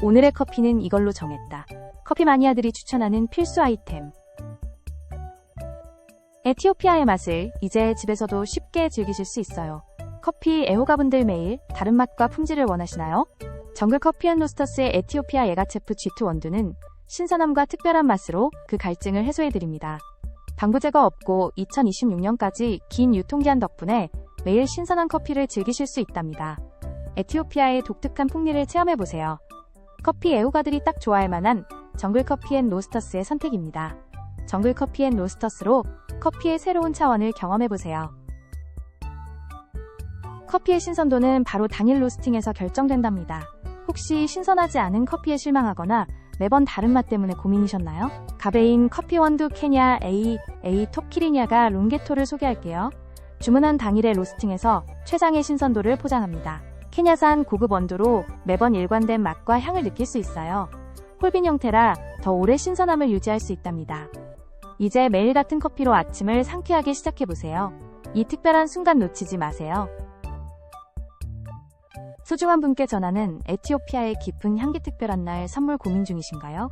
오늘의 커피는 이걸로 정했다. 커피 마니아들이 추천하는 필수 아이템. 에티오피아의 맛을 이제 집에서도 쉽게 즐기실 수 있어요. 커피 애호가분들 매일 다른 맛과 품질을 원하시나요? 정글 커피 앤 로스터스의 에티오피아 예가체프 G2 원두는 신선함과 특별한 맛으로 그 갈증을 해소해드립니다. 방부 제거 없고 2026년까지 긴 유통기한 덕분에 매일 신선한 커피를 즐기실 수 있답니다. 에티오피아의 독특한 풍미를 체험해보세요. 커피 애호가들이 딱 좋아할 만한 정글 커피 앤 로스터스의 선택입니다. 정글 커피 앤 로스터스로 커피의 새로운 차원을 경험해보세요. 커피의 신선도는 바로 당일 로스팅에서 결정된답니다. 혹시 신선하지 않은 커피에 실망하거나 매번 다른 맛 때문에 고민이셨나요? 가베인 커피 원두 케냐 A, A 토키리냐가 롱게토를 소개할게요. 주문한 당일의 로스팅에서 최상의 신선도를 포장합니다. 케냐산 고급 원두로 매번 일관된 맛과 향을 느낄 수 있어요. 홀빈 형태라 더 오래 신선함을 유지할 수 있답니다. 이제 매일 같은 커피로 아침을 상쾌하게 시작해보세요. 이 특별한 순간 놓치지 마세요. 소중한 분께 전하는 에티오피아의 깊은 향기 특별한 날 선물 고민 중이신가요?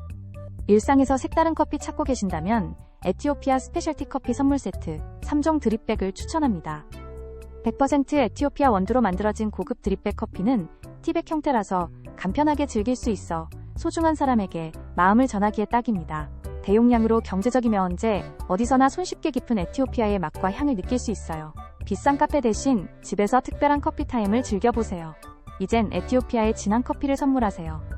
일상에서 색다른 커피 찾고 계신다면 에티오피아 스페셜티 커피 선물 세트 3종 드립백을 추천합니다. 100% 에티오피아 원두로 만들어진 고급 드립백 커피는 티백 형태라서 간편하게 즐길 수 있어 소중한 사람에게 마음을 전하기에 딱입니다. 대용량으로 경제적이며 언제 어디서나 손쉽게 깊은 에티오피아의 맛과 향을 느낄 수 있어요. 비싼 카페 대신 집에서 특별한 커피 타임을 즐겨보세요. 이젠 에티오피아의 진한 커피를 선물하세요.